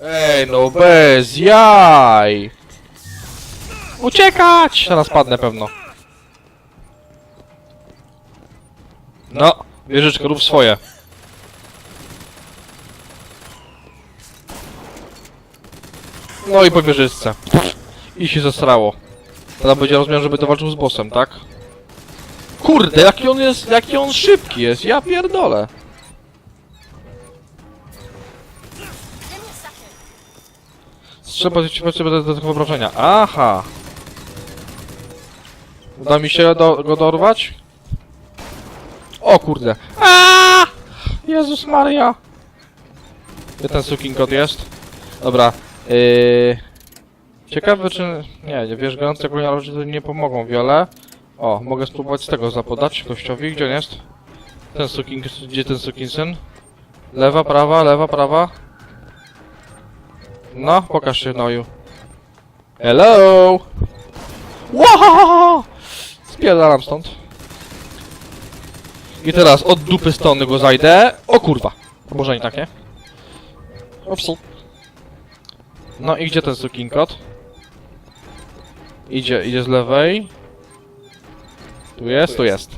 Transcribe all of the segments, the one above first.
Nie, no bez jaj! Uciekać! Teraz padnę pewno. No, wieżyczko, rób swoje. No i po wieżyczce. I się zesrało. Teraz będzie rozmiar, żeby to walczył z bossem, tak? Kurde, jaki on jest, jaki on szybki jest, ja pierdolę. Trzeba ci potrzeby dodatkowego wrażenia. Aha! Uda mi się do, go dorwać? O kurde. Aaaa! Jezus Maria! Gdzie ten sukinkot jest? Dobra. Yy... Ciekawe czy... Nie, nie wiesz, gorące to nie pomogą wiele. O, mogę spróbować z tego zapodać gościowi. Gdzie on jest? Ten sukin... Gdzie ten sukinsyn? Lewa, prawa, lewa, prawa. No, pokaż się, Noju. Hello! Wow! Spierdalam stąd. I teraz od dupy strony go zajdę. O kurwa. Może nie tak, nie? Opsu. No i gdzie ten sukinkot? Idzie, idzie z lewej. Tu jest, tu jest.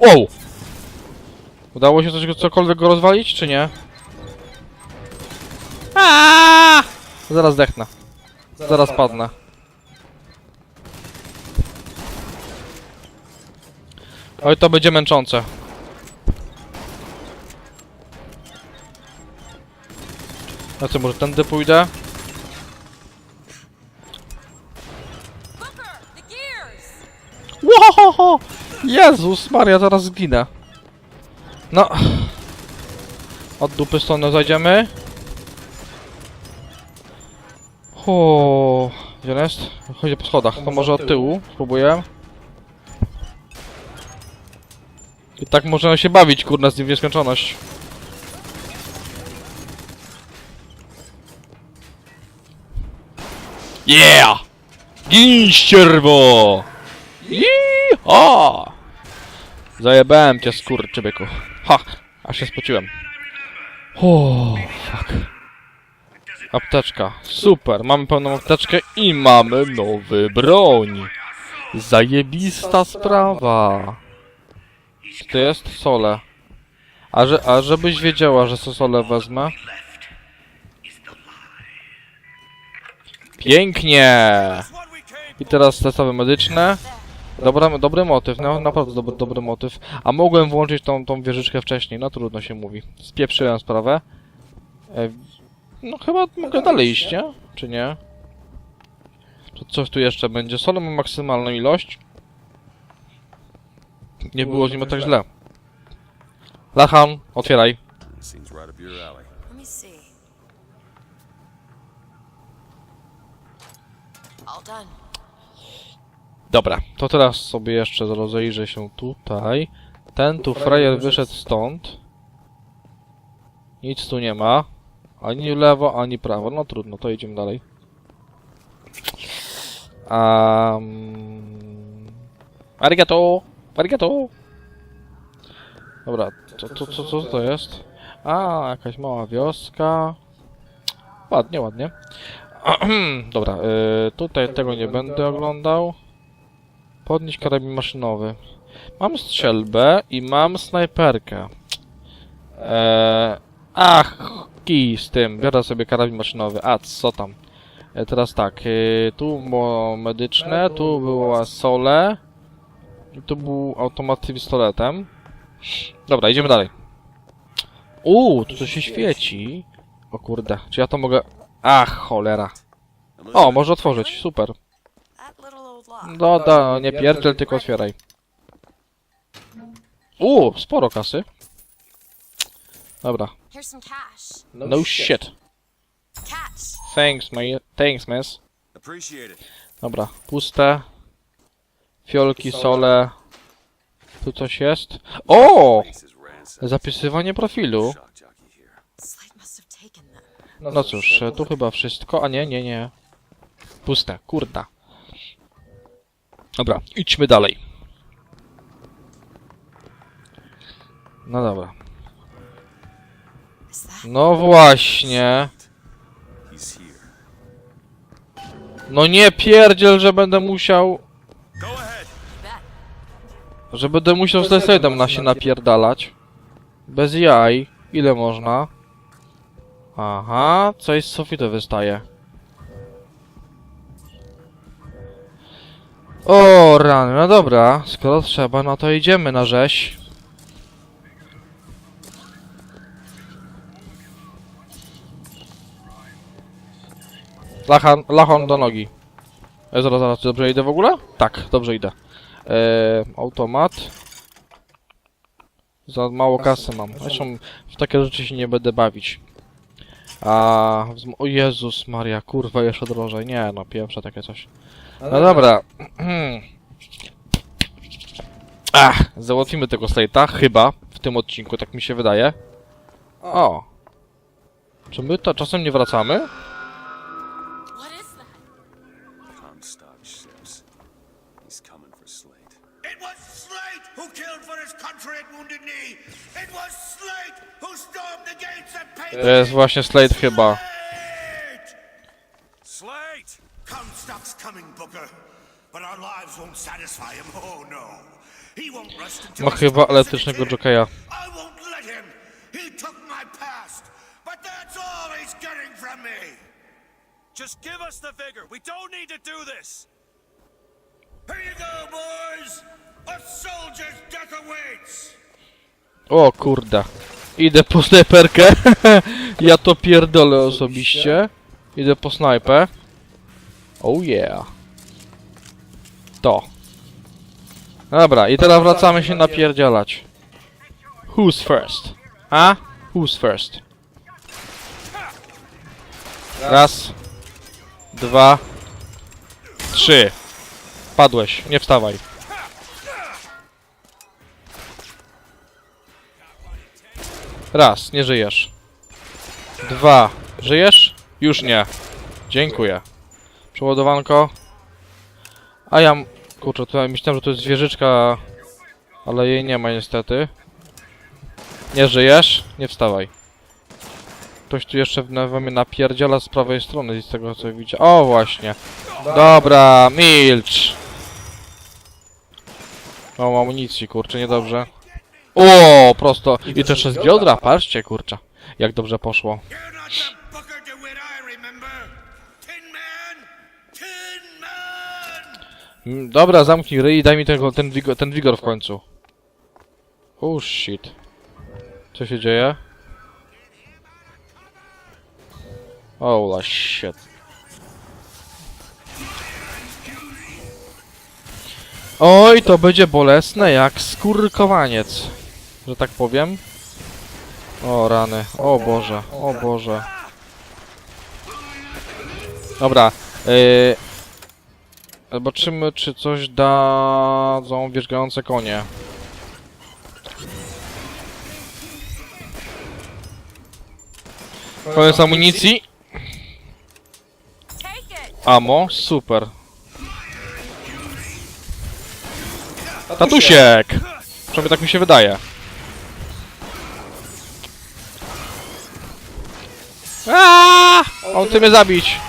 Wow! Udało się coś, cokolwiek go rozwalić, czy nie? Aaaa! Zaraz zdechnę. Zaraz padnę. Oj, to będzie męczące. Na co, może tędy pójdę? Łohoho! Jezus Maria, zaraz zginę. No. Od dupy strony zajdziemy. O, Gdzie on jest? Chodzi po schodach. To może od tyłu. Spróbuję. I tak możemy się bawić, kurna, z nim w nieskończoność. Yeah! Gin ścierwo! Zajebałem cię, skurczybyku. Ha! Aż się spociłem. O, fuck. Apteczka. Super, mamy pełną apteczkę i mamy nowy broń. Zajebista sprawa. To jest sole. A, że, a żebyś wiedziała, że so sole wezmę. Pięknie! I teraz testowe medyczne. Dobra, dobry motyw, no naprawdę dobry, dobry motyw. A mogłem włączyć tą, tą wieżyczkę wcześniej, no trudno się mówi. Spieprzyłem sprawę. E, no chyba mogę dalej iść, nie? Czy nie? To coś tu jeszcze będzie. Solo ma maksymalną ilość. Nie było z nim tak źle. Lachan, otwieraj. Seems right up your alley. Let me see. All done. Dobra, to teraz sobie jeszcze rozejrzę się tutaj. Ten tu frajer wyszedł stąd. Nic tu nie ma. Ani lewo, ani prawo. No trudno, to idziemy dalej. Um... Arigato! Arigato! Dobra, co, co, co, co to jest? A, jakaś mała wioska. Ładnie, ładnie. Dobra, y, tutaj tego nie będę oglądał. Podnieść karabin maszynowy. Mam strzelbę i mam snajperkę. Eee, ach, kij z tym. Biorę sobie karabin maszynowy. A, co tam? E, teraz tak, e, tu było medyczne, tu była sole. I tu był automat pistoletem. Dobra, idziemy dalej. Uuu, tu coś się świeci. O kurde, czy ja to mogę... Ach, cholera. O, może otworzyć, super. No, da, nie pierdziel, tylko otwieraj. Uuu, sporo kasy. Dobra. Here's some cash. No shit. Catch. Thanks, my, thanks, miss. Appreciate it. Dobra, puste. Fiolki, sole. Tu coś jest. O! Zapisywanie profilu. Must have taken them. No cóż, tu chyba wszystko. A nie, nie, nie. Puste, kurda. Dobra, idźmy dalej. No dobra. No właśnie. No nie pierdziel, że będę musiał... Że będę musiał z Desade'em na się napierdalać. Bez jaj. Ile można? Aha, coś z sufitu wystaje. O, rany, no dobra, skoro trzeba, no to idziemy na rzeź. Lachan, lachon do nogi. E, zaraz, zaraz, czy dobrze idę w ogóle? Tak, dobrze idę. E, automat. Za mało kasy mam. Zresztą w takie rzeczy się nie będę bawić. A, o Jezus Maria, kurwa, jeszcze drożej. Nie, no, pierwsze takie coś. No dobra. Ach, załatwimy tego slate'a, chyba, w tym odcinku, tak mi się wydaje. O. Czy my to czasem nie wracamy? Slate. It was Slate who killed for his country at Wounded Knee. It was Slate who stormed the gates and paid To jest właśnie slate chyba. Slate! Slate! Comstock's coming, Booker. But our lives won't satisfy him. Oh no. He won't rest until Ma he's chyba took the elektrycznego city. jokeja. I won't let him. He took my past. But that's all he's getting from me. Just give us the vigor. We don't need to do this. O kurde. Idę po snajperkę. ja to pierdolę osobiście. Idę po snajpę. Oh yeah. To. Dobra, i teraz wracamy się napierdzielać. Who's first? A? Who's first? Raz. Dwa. Trzy. Padłeś, nie wstawaj. Raz, nie żyjesz. Dwa, żyjesz? Już nie. Dziękuję. Przeładowanko. A ja... Kurczę, tutaj myślałem, że to jest zwierzyczka, ale jej nie ma niestety. Nie żyjesz? Nie wstawaj. Ktoś tu jeszcze na wami napierdziela z prawej strony z tego co widzę. O właśnie. Dobra, milcz. Mam amunicji, kurczę, niedobrze. O, prosto. I to jeszcze z biodra, patrzcie, kurczę. Jak dobrze poszło. Mm, Dobra, zamknij ryj i daj mi ten, wigor, ten wigor w końcu. Oh shit. Co się dzieje? Ola shit. Oj, to będzie bolesne jak skurkowaniec. Że tak powiem. O rany, o Boże, o Boże. Dobra, yy, Zobaczymy, czy coś dadzą wierzgające konie. Koniec amunicji. Amo, super. Tatusiek! Przynajmniej tak mi się wydaje. Aaaa! On chce mnie zabić.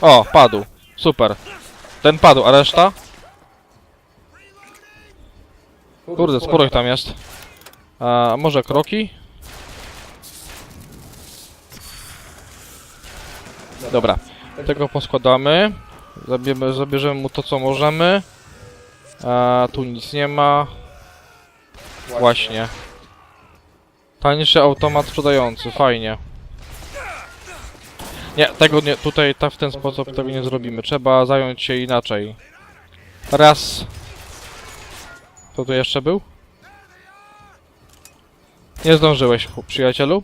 O, padł. Super. Ten padł, a reszta? Kurde, sporo ich tam jest. A może kroki? Dobra, tego poskładamy. Zabierzemy, zabierzemy mu to, co możemy. A tu nic nie ma. Właśnie. Tańszy automat sprzedający, fajnie. Nie, tego nie, tutaj ta, w ten sposób tego nie zrobimy. Trzeba zająć się inaczej. Raz. Kto tu jeszcze był? Nie zdążyłeś, przyjacielu?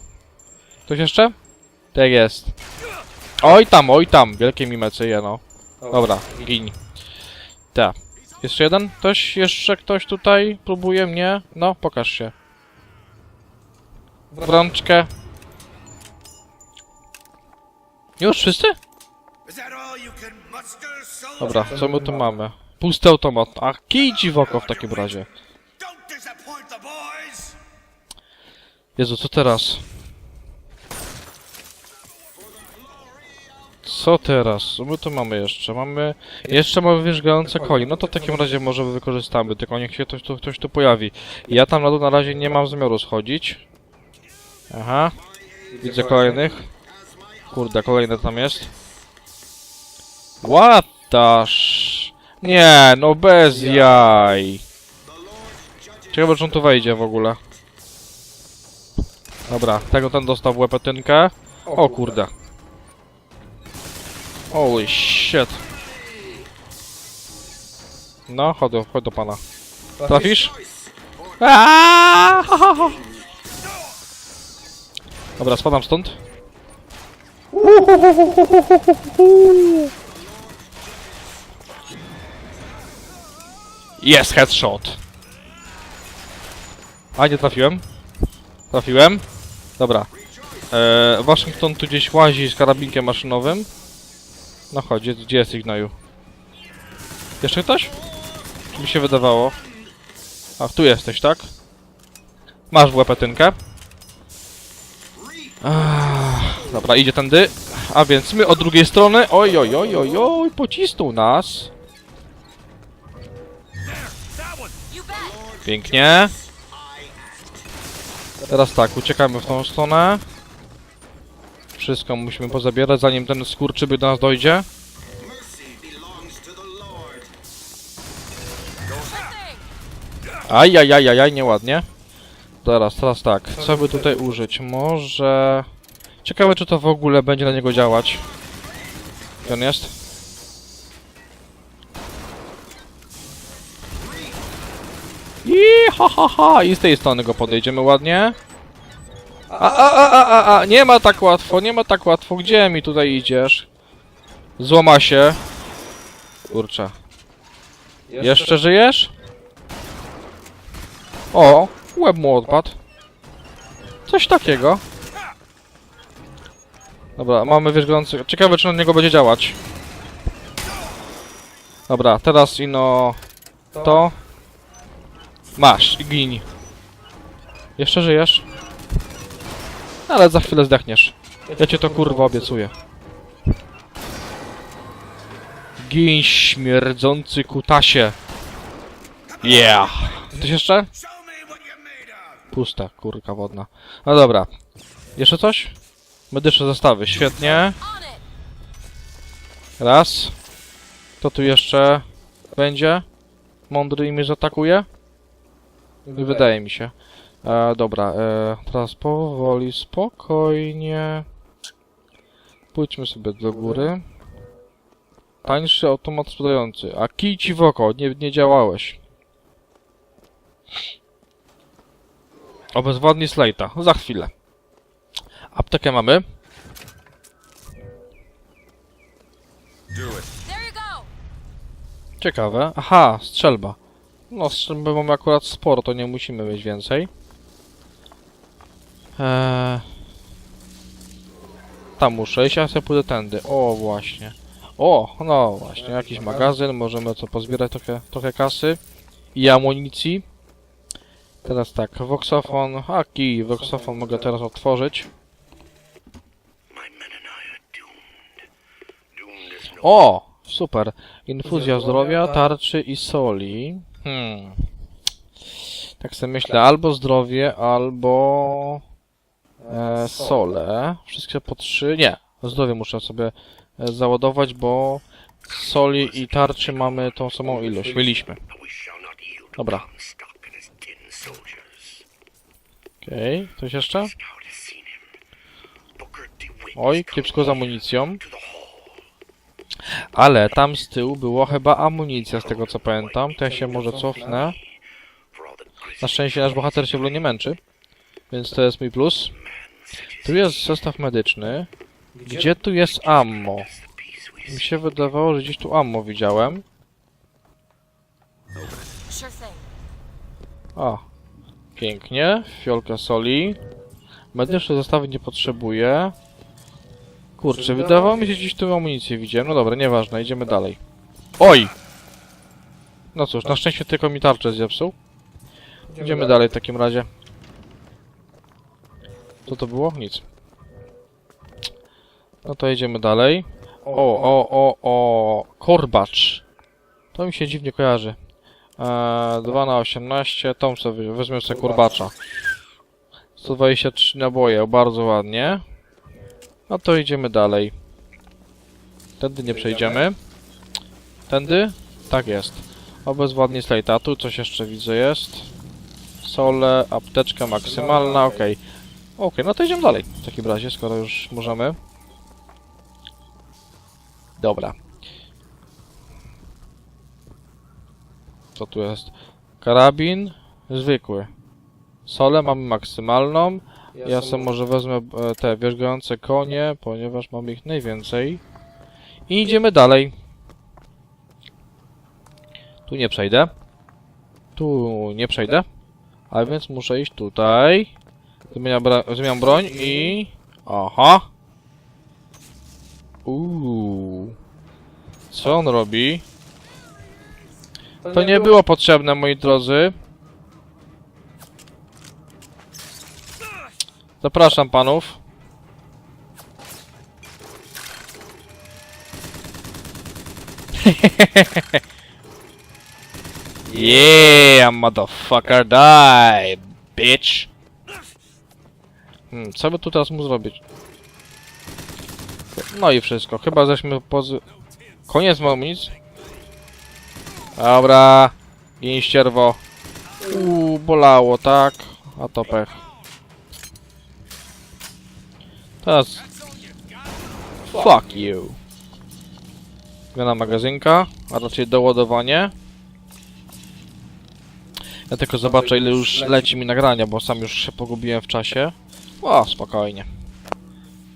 Ktoś jeszcze? Tak jest. Oj tam, oj tam, wielkie mimecyje, no. Dobra, gin. Tak. Jeszcze jeden? Ktoś, jeszcze ktoś tutaj próbuje mnie? No, pokaż się. W rączkę. Już wszyscy? Dobra, co my tu mamy? Pusty automat. A kij dziwoko w takim razie. Jezu, co teraz? Co teraz? My tu mamy jeszcze? Mamy... Jeszcze mamy wierzgające koni. No to w takim razie może wykorzystamy, tylko niech się ktoś tu, ktoś tu pojawi. Ja tam na dół na razie nie mam zamiaru schodzić. Aha. Widzę kolejnych. Kurde, kolejny tam jest. Sh... Nie, no bez jaj. Ciekawe, czy on tu wejdzie w ogóle. Dobra, tego ten dostał w łepetynkę. O kurde. Holy shit. No, chodź do, chodź do pana. Trafisz? Aaaa! Dobra, spadam stąd. Jest headshot. A, nie trafiłem. Trafiłem. Dobra. Eee, Waszyngton tu gdzieś łazi z karabinkiem maszynowym. No chodź, gdzie, jesteś, gnoju? Jeszcze ktoś? Czy mi się wydawało? Ach, tu jesteś, tak? Masz w łepetynkę. Dobra, idzie tędy. A więc my od drugiej strony. Oj, oj, oj, oj, oj, pocisnął nas. Pięknie. Teraz tak, uciekamy w tą stronę. Wszystko musimy pozabierać, zanim ten skurczyby do nas dojdzie. Ajajajajaj, nieładnie. Teraz, teraz tak, co by tutaj użyć? Może... Ciekawe, czy to w ogóle będzie na niego działać. Gdzie on jest? I ha ha ha! I z tej strony go podejdziemy ładnie. A, a, a, a, a, a, nie ma tak łatwo, nie ma tak łatwo. Gdzie mi tutaj idziesz? Złama się. Kurczę. Jeszcze żyjesz? O, łeb mu odpadł. Coś takiego. Dobra, mamy wierzgający. Ciekawe, czy na niego będzie działać. Dobra, teraz ino... To... Masz, i gin. Jeszcze żyjesz? Ale za chwilę zdechniesz. Ja cię to kurwa obiecuję. Gin śmierdzący kutasie. Yeah. Ktoś jeszcze? Pusta, kurka wodna. No dobra. Jeszcze coś? Medyczne zestawy, świetnie. Raz. Kto tu jeszcze będzie? Mądry i mnie zaatakuje? Wydaje mi się. E, dobra, e, teraz powoli, spokojnie. Pójdźmy sobie do góry. Tańszy automat sprzedający. A kij ci w oko, nie, nie działałeś. Obezwładni Slejta, za chwilę. Aptekę mamy. Ciekawe. Aha, strzelba. No, strzelby mamy akurat sporo, to nie musimy mieć więcej. Eee... Tam muszę iść, a sobie pójdę tędy. O, właśnie. O, no właśnie, jakiś magazyn, możemy co pozbierać trochę, trochę kasy i amunicji. Teraz tak, voxofon, a kij, voxofon mogę teraz otworzyć. O! Super. Infuzja zdrowia, tarczy i soli. Hmm. Tak sobie myślę, albo zdrowie, albo e, sole. Wszystkie po trzy. Nie, zdrowie muszę sobie e, załadować, bo soli i tarczy mamy tą samą ilość. Mieliśmy. Dobra. Okej, coś jeszcze? Oj, kiepsko z amunicją. Ale tam z tyłu było chyba amunicja, z tego co pamiętam. To ja się może cofnę. Na szczęście nasz bohater się w nie męczy. Więc to jest mój plus. Tu jest zestaw medyczny. Gdzie tu jest ammo? Mi się wydawało, że gdzieś tu ammo widziałem. O, pięknie. Fiolka soli. Medyczne zestawy nie potrzebuję. Kurczę, wydawało mi się, że gdzieś tu amunicję widziałem. No dobra, nieważne, idziemy dalej. Oj! No cóż, na szczęście tylko mi tarczę zepsuł. Idziemy dalej w takim razie. Co to było? Nic. No to idziemy dalej. O, o, o, o, korbacz. To mi się dziwnie kojarzy. Eee, 2 na 18, tą sobie weźmiemy sobie kurbacza. 123 naboje, bardzo ładnie. No to idziemy dalej. Tędy nie przejdziemy. Tędy? Tak jest. Obezwładnie slate. A tu coś jeszcze widzę jest. Sole, apteczka maksymalna, okej. Okej, no to idziemy dalej. W takim razie, skoro już możemy. Dobra. Co tu jest? Karabin zwykły. Solę mamy maksymalną. Ja sobie może wezmę e, te wierzgające konie, ponieważ mamy ich najwięcej. I idziemy dalej. Tu nie przejdę. Tu nie przejdę. A więc muszę iść tutaj. Zmieniam, zmieniam broń i... Aha. Uuu. Co on robi? To nie było potrzebne, moi drodzy. Zapraszam panów. yeah, motherfucker, die, bitch. Hmm, co by tu teraz mu zrobić? No i wszystko. Chyba żeśmy pozy... Koniec amunicji. Dobra. Gin ścierwo. Uuu, bolało, tak? A to pech. Teraz... Fuck you. Zmiana magazynka, a raczej doładowanie. Ja tylko zobaczę ile już leci mi nagrania, bo sam już się pogubiłem w czasie. O, spokojnie.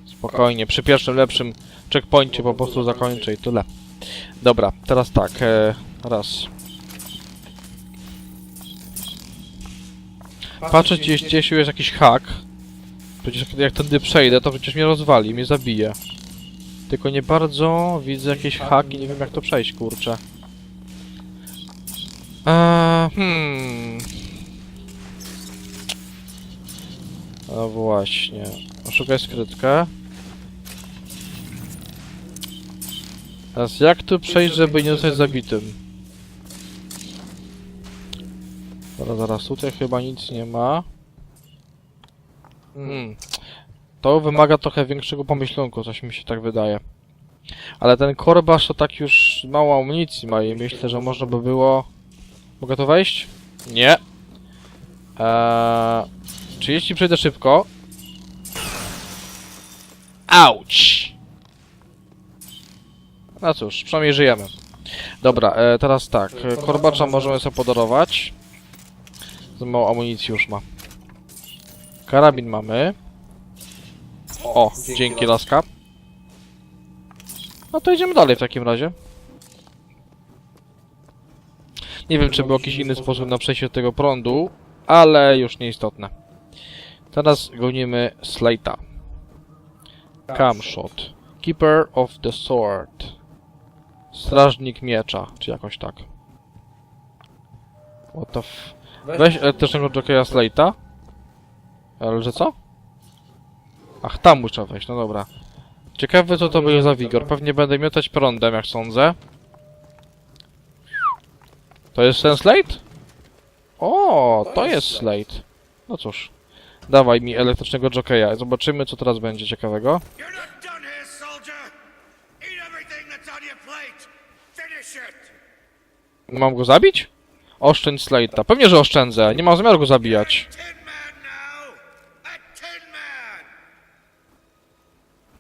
Spokojnie, przy pierwszym lepszym checkpoincie po prostu zakończę i tyle. Dobra, teraz tak, e, raz. Patrzę gdzieś, gdzieś jest jakiś hak. Przecież jak- jak tędy przejdę, to przecież mnie rozwali, mnie zabije. Tylko nie bardzo widzę jakieś haki, nie wiem jak to przejść, kurczę. Eee, hmm. No właśnie. Szukaj skrytkę. Teraz jak tu przejść, żeby nie zostać zabitym? Zaraz, zaraz, tutaj chyba nic nie ma. Hmm. To wymaga trochę większego pomyślunku, coś mi się tak wydaje. Ale ten korbasz to tak już mało amunicji ma i myślę, że można by było... Mogę tu wejść? Nie. Eee, czy jeśli przejdę szybko... Auć! No cóż, przynajmniej żyjemy. Dobra, e, teraz tak. e, Korbacza możemy sobie podarować. Za mało amunicji już ma. Karabin mamy. O, dzięki laska. No to idziemy dalej w takim razie. Nie wiem, czy był jakiś inny sposób na przejście do tego prądu, ale już nieistotne. Teraz gonimy Slate'a. Camshot. Keeper of the Sword. Strażnik miecza, czy jakoś tak. What the f... Weź elektrycznego jockeya Slate'a. Ale że co? Ach, tam muszę wejść, no dobra. Ciekawe co to będzie za wigor. Pewnie będę miotać prądem, jak sądzę. To jest ten Slate? O, to jest Slate. No cóż. Dawaj mi elektrycznego jockeya. Zobaczymy, co teraz będzie ciekawego. Mam go zabić? Oszczędź Slate'a. Pewnie, że oszczędzę. Nie mam zamiaru go zabijać.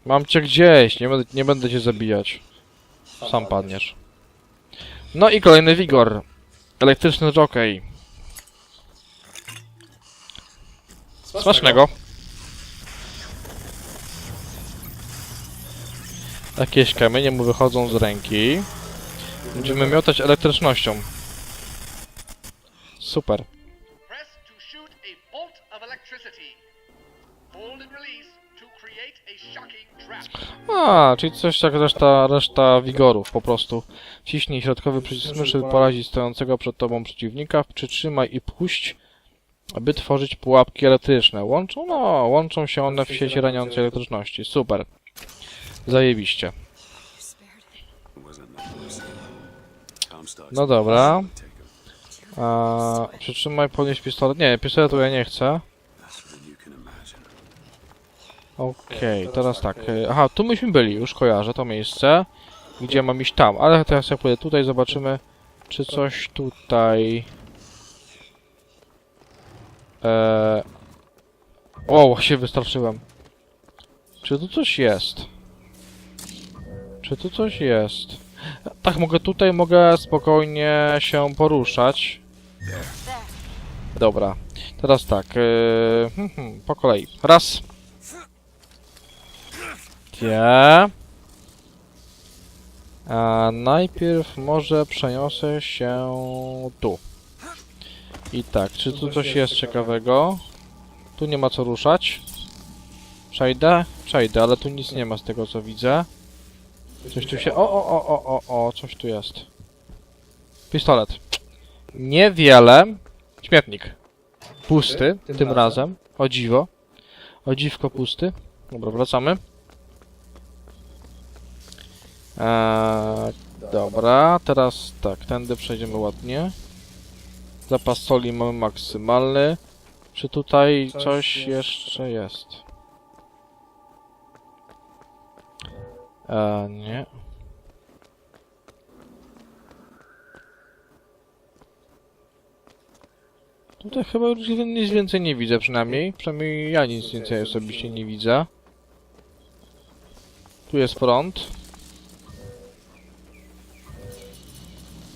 Mam cię gdzieś. Nie będę, nie będę cię zabijać. Sam padniesz. No i kolejny wigor. Elektryczny jockey. Smacznego. Jakieś kamienie mu wychodzą z ręki. Będziemy miotać elektrycznością. Super. A czyli coś jak reszta, reszta wigorów, po prostu. Ciśnij środkowy przycisk myszy, by porazić stojącego przed tobą przeciwnika, przytrzymaj i puść, aby tworzyć pułapki elektryczne. Łączą, no, łączą się one w sieci raniącej elektryczności. Super. Zajebiście. No dobra. A, przytrzymaj, podnieś pistolet. Nie, pistoletu ja nie chcę. Okej, okay, teraz tak. tak. Aha, tu myśmy byli już, kojarzę to miejsce. Gdzie mam iść tam, ale teraz jak pójdę tutaj, zobaczymy, czy coś tutaj... Eee... O, się wystarczyłem. Czy tu coś jest? Czy tu coś jest? Tak, mogę tutaj, mogę spokojnie się poruszać. Dobra, teraz tak, yy, hmm, hmm, po kolei. Raz. Dwie. A najpierw może przeniosę się tu. I tak, czy tu coś jest ciekawego? Tu nie ma co ruszać. Przejdę? Przejdę, ale tu nic nie ma z tego co widzę. Coś tu się... O, o, o, o, o, o, coś tu jest. Pistolet. Niewiele. Śmietnik. Pusty, tym razem. O dziwo. O dziwko pusty. Dobra, wracamy. Eee, dobra, teraz tak, tędy przejdziemy ładnie. Zapas soli mamy maksymalny. Czy tutaj coś jeszcze jest? Eee, nie. Tutaj chyba już nic więcej nie widzę przynajmniej. Przynajmniej ja nic więcej osobiście nie widzę. Tu jest prąd.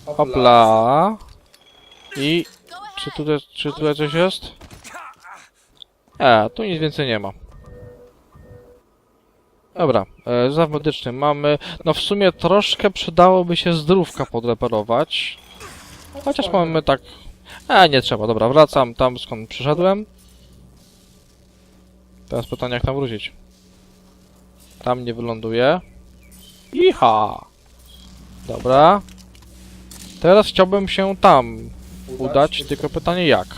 Hopla. I czy tutaj, czy tutaj coś jest? E, tu nic więcej nie ma. Dobra, e, zaw medyczny mamy. No w sumie troszkę przydałoby się zdrówka podreperować. Chociaż mamy tak... E, nie trzeba, dobra, wracam tam skąd przyszedłem. Teraz pytanie jak tam wrócić. Tam nie wyląduje. Iha! Dobra. Teraz chciałbym się tam udać, tylko pytanie jak.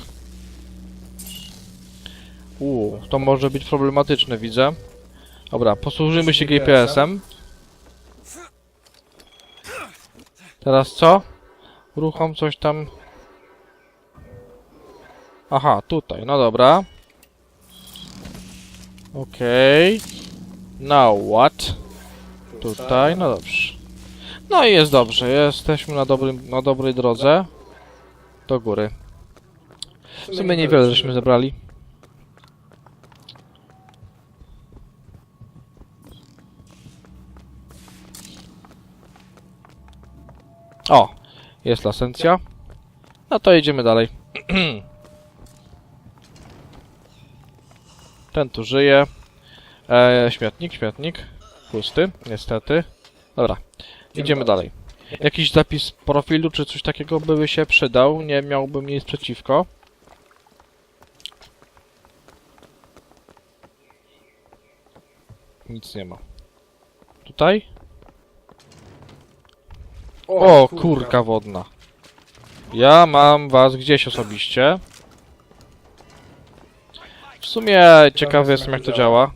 Uuu, to może być problematyczne, widzę. Dobra, posłużymy się GPS-em. Teraz co? Ruchom coś tam... Aha, tutaj, no dobra. Okej. Now what? Tutaj, no dobrze. No i jest dobrze, jesteśmy na, dobrym, na dobrej drodze. Do góry. W sumie niewiele żeśmy zebrali. O, jest lasencja. No to idziemy dalej. Ten tu żyje. E, śmietnik, śmietnik. Pusty, niestety. Dobra, idziemy dalej. Jakiś zapis profilu czy coś takiego by się przydał. Nie miałbym nic przeciwko. Nic nie ma. Tutaj? O, kurka wodna. Ja mam was gdzieś osobiście. W sumie ciekawy jestem jak to działa.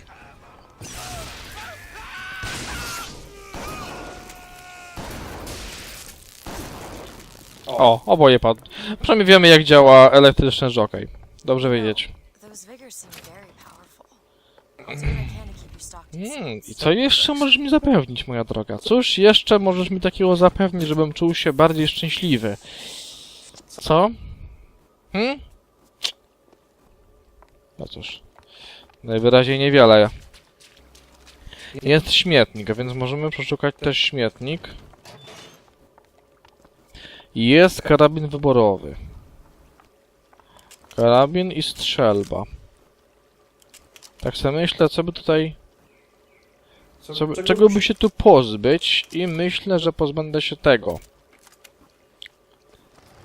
O, oboje padł. Przynajmniej wiemy jak działa elektryczny jockey. Dobrze wiedzieć. Hmm, i co jeszcze możesz mi zapewnić, moja droga? Cóż jeszcze możesz mi takiego zapewnić, żebym czuł się bardziej szczęśliwy? Co? Hmm? No cóż. Najwyraźniej niewiele. Jest śmietnik, więc możemy przeszukać też śmietnik. Jest karabin wyborowy. Karabin i strzelba. Tak sobie myślę, co by tutaj... Co, by- czego by się tu pozbyć i myślę, że pozbędę się tego.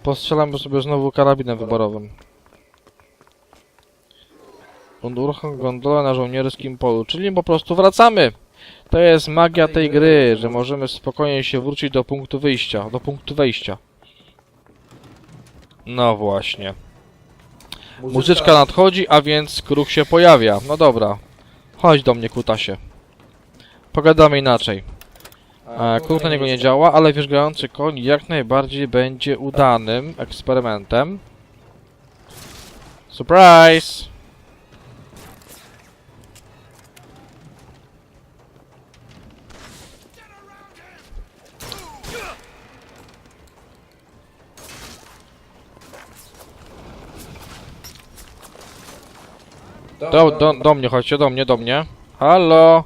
Postrzelam sobie znowu karabinem wyborowym. Uruchom gondolę na żołnierskim polu, czyli po prostu wracamy! To jest magia tej gry, że możemy spokojnie się wrócić do punktu wyjścia, do punktu wejścia. No właśnie. Muzyczka nadchodzi, a więc kruch się pojawia. No dobra. Chodź do mnie, kutasie. Pogadamy inaczej. E, Kruk na niego nie działa, ale wierzgający koń jak najbardziej będzie udanym eksperymentem. Surprise! Do, do, do mnie chodźcie, do mnie, do mnie. Halo!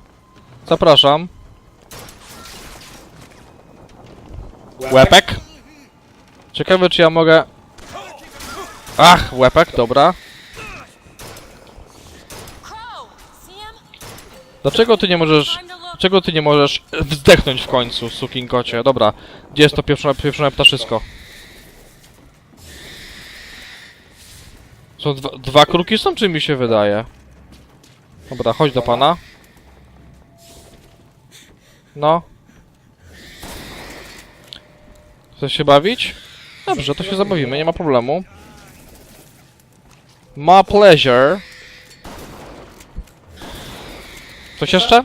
Zapraszam. Łepek? Ciekawe czy ja mogę... Ach, łepek, dobra. Dlaczego ty nie możesz... Dlaczego ty nie możesz wzdechnąć w końcu, sukinkocie? Dobra, gdzie jest to pieprzone, pieprzone ptaszysko? Są dwa, dwa kruki są, czy mi się wydaje? Dobra, chodź do pana. No. Chcesz się bawić? Dobrze, to się zabawimy, nie ma problemu. Ma pleasure. Coś jeszcze?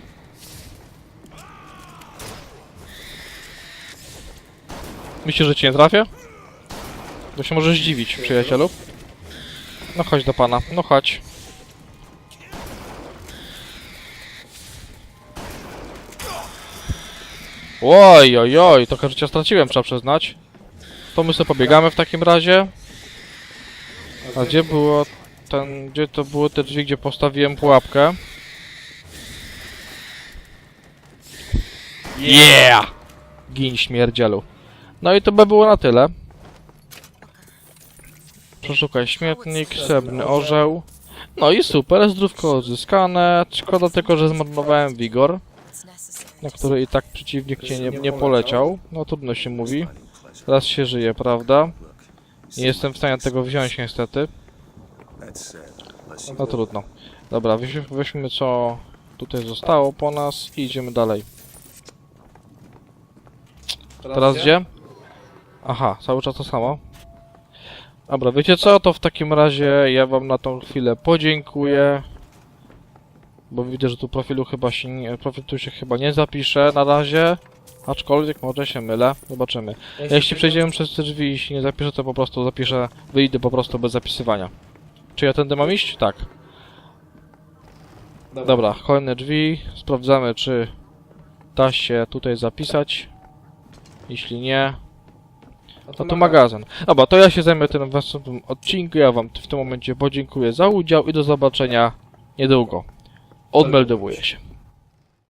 Myślisz, że cię nie trafię? Bo się możesz zdziwić, przyjacielu. No chodź do pana, no chodź. Oj, oj, oj, trochę życia straciłem, trzeba przyznać. To my sobie pobiegamy w takim razie. A gdzie było ten, gdzie to były te drzwi, gdzie postawiłem pułapkę? Yeah! Gin śmierdzielu. No i to by było na tyle. Przeszukaj śmietnik, srebrny orzeł. No i super, zdrówko odzyskane. Szkoda tylko, że zmarnowałem wigor, na który i tak przeciwnik cię nie, nie poleciał. No trudno się mówi. Raz się żyje, prawda? Nie jestem w stanie tego wziąć niestety. No trudno. Dobra, weź, weźmy co tutaj zostało po nas i idziemy dalej. Teraz gdzie? Aha, cały czas to samo. Dobra, wiecie co? To w takim razie ja wam na tą chwilę podziękuję. Bo widzę, że tu profilu chyba się nie, profil tu się chyba nie zapisze na razie. Aczkolwiek może się mylę. Zobaczymy. Jeśli przejdziemy przez te drzwi i się nie zapiszę, to po prostu zapiszę, wyjdę po prostu bez zapisywania. Czy ja tędy mam iść? Tak. Dobra, kolejne drzwi. Sprawdzamy, czy da się tutaj zapisać. Jeśli nie, no to magazyn. Dobra, to ja się zajmę tym następnym odcinku. Ja wam w tym momencie podziękuję za udział i do zobaczenia niedługo. Odmeldowuję się.